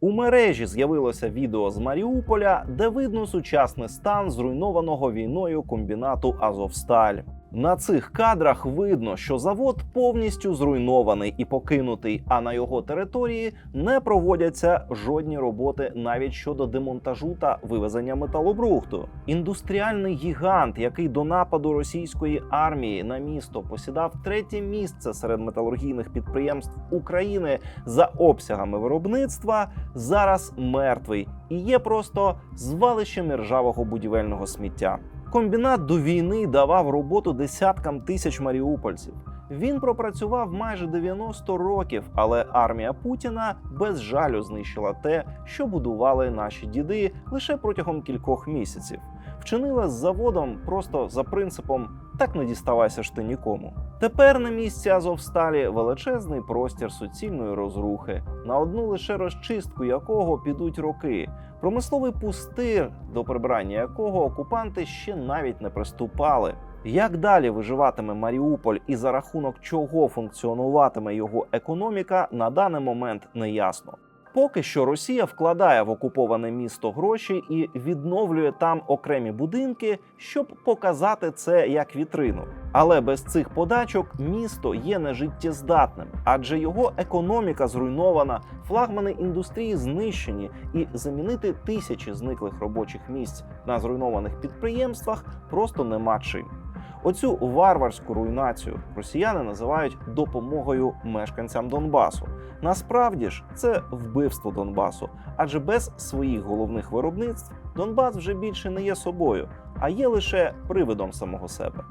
У мережі з'явилося відео з Маріуполя, де видно сучасний стан зруйнованого війною комбінату Азовсталь. На цих кадрах видно, що завод повністю зруйнований і покинутий, а на його території не проводяться жодні роботи навіть щодо демонтажу та вивезення металобрухту. Індустріальний гігант, який до нападу російської армії на місто посідав третє місце серед металургійних підприємств України за обсягами виробництва, зараз мертвий і є просто звалищем ржавого будівельного сміття. Комбінат до війни давав роботу десяткам тисяч маріупольців. Він пропрацював майже 90 років, але армія Путіна без жалю знищила те, що будували наші діди лише протягом кількох місяців. Вчинила з заводом просто за принципом так не діставайся ж ти нікому. Тепер на місці Азовсталі величезний простір суцільної розрухи, на одну лише розчистку якого підуть роки. Промисловий пустир, до прибрання якого окупанти ще навіть не приступали. Як далі виживатиме Маріуполь і за рахунок чого функціонуватиме його економіка, на даний момент не ясно. Поки що Росія вкладає в окуповане місто гроші і відновлює там окремі будинки, щоб показати це як вітрину. Але без цих подачок місто є нежиттєздатним, адже його економіка зруйнована, флагмани індустрії знищені, і замінити тисячі зниклих робочих місць на зруйнованих підприємствах просто нема чим. Оцю варварську руйнацію росіяни називають допомогою мешканцям Донбасу. Насправді ж це вбивство Донбасу, адже без своїх головних виробництв Донбас вже більше не є собою, а є лише привидом самого себе.